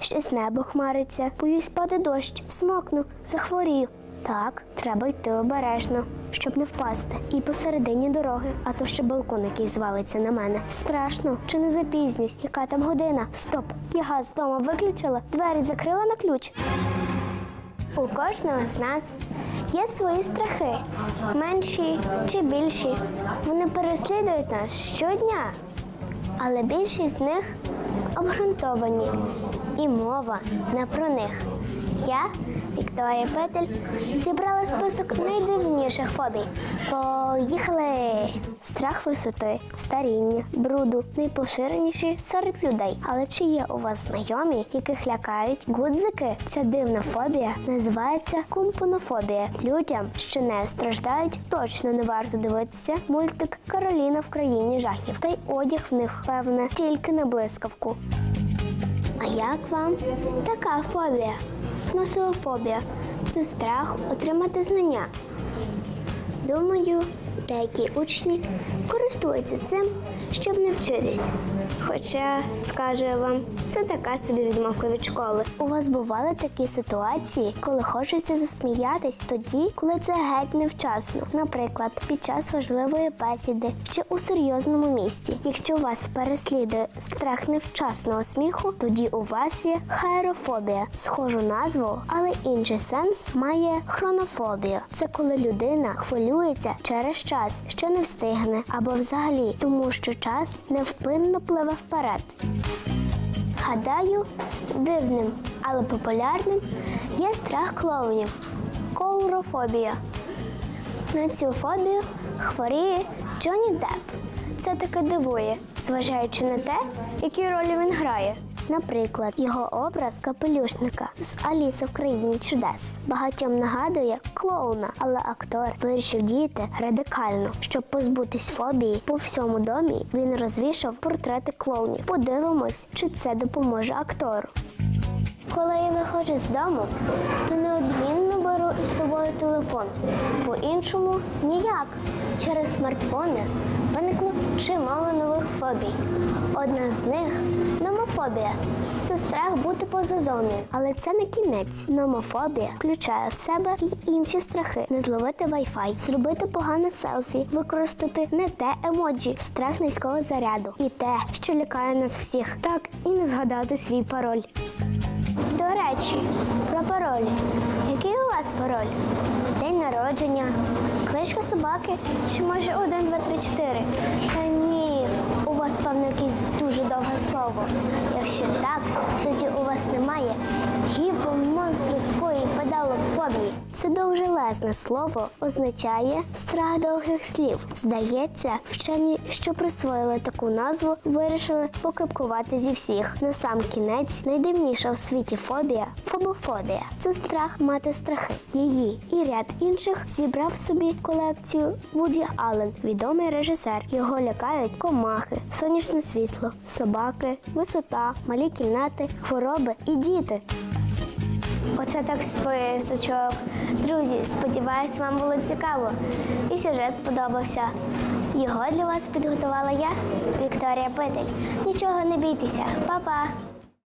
щось небо хмариться, боюсь паде дощ, смокну, захворію. Так, треба йти обережно, щоб не впасти. І посередині дороги, а то ще балкон якийсь звалиться на мене. Страшно, чи не запізнюсь? Яка там година? Стоп! Я газ вдома виключила, двері закрила на ключ. У кожного з нас є свої страхи, менші чи більші. Вони переслідують нас щодня, але більшість з них обґрунтовані, і мова не про них. Я, Вікторія Петель, зібрала список найдивніших фобій. Поїхали! Страх висоти, старіння, бруду найпоширеніші серед людей. Але чи є у вас знайомі, яких лякають гудзики? Ця дивна фобія називається кумпонофобія. Людям, що не страждають, точно не варто дивитися мультик Кароліна в країні жахів. Та й одяг в них певне тільки на блискавку. А як вам така фобія? Нософобія це страх отримати знання. Думаю, деякі учні користуються цим, щоб не вчитись. Хоча, скажу вам, це така собі відмовка від школи. У вас бували такі ситуації, коли хочеться засміятись тоді, коли це геть невчасно. Наприклад, під час важливої бесіди чи у серйозному місці. Якщо вас переслідує страх невчасного сміху, тоді у вас є хаерофобія. Схожу назву, але інший сенс має хронофобія. Це коли людина хвилюється через час, що не встигне, або взагалі тому, що час невпинно пливе вперед. Гадаю, дивним, але популярним є страх клоунів коурофобія. На цю фобію хворіє Джонні Депп. Це таке дивує, зважаючи на те, які ролі він грає. Наприклад, його образ капелюшника з Аліса в країні чудес багатьом нагадує клоуна, але актор вирішив діяти радикально, щоб позбутись фобії. По всьому домі він розвішав портрети клоунів. Подивимось, чи це допоможе актору. Коли я виходжу з дому, то неодмінно беру із собою телефон. По-іншому ніяк. Через смартфони виникло чимало нових фобій. Одна з них номофобія. Це страх бути поза зоною. Але це не кінець. Номофобія включає в себе й інші страхи: не зловити Wi-Fi, зробити погане селфі, використати не те емоджі, страх низького заряду і те, що лякає нас всіх. Так і не згадати свій пароль. До речі, про паролі. Який у вас пароль? День народження, кличка собаки чи може 1, 2, 3, 4? Слово. Якщо так, тоді у вас немає довжелезне слово означає страх довгих слів. Здається, вчені, що присвоїли таку назву, вирішили покипкувати зі всіх. На сам кінець найдивніша в світі фобія фобофобія. Це страх мати страхи. Її і ряд інших зібрав собі колекцію Вуді Аллен, відомий режисер. Його лякають комахи, сонячне світло, собаки, висота, малі кімнати, хвороби і діти. Оце так списочок. Друзі, сподіваюсь, вам було цікаво. І сюжет сподобався. Його для вас підготувала я, Вікторія Петель. Нічого не бійтеся, Па-па!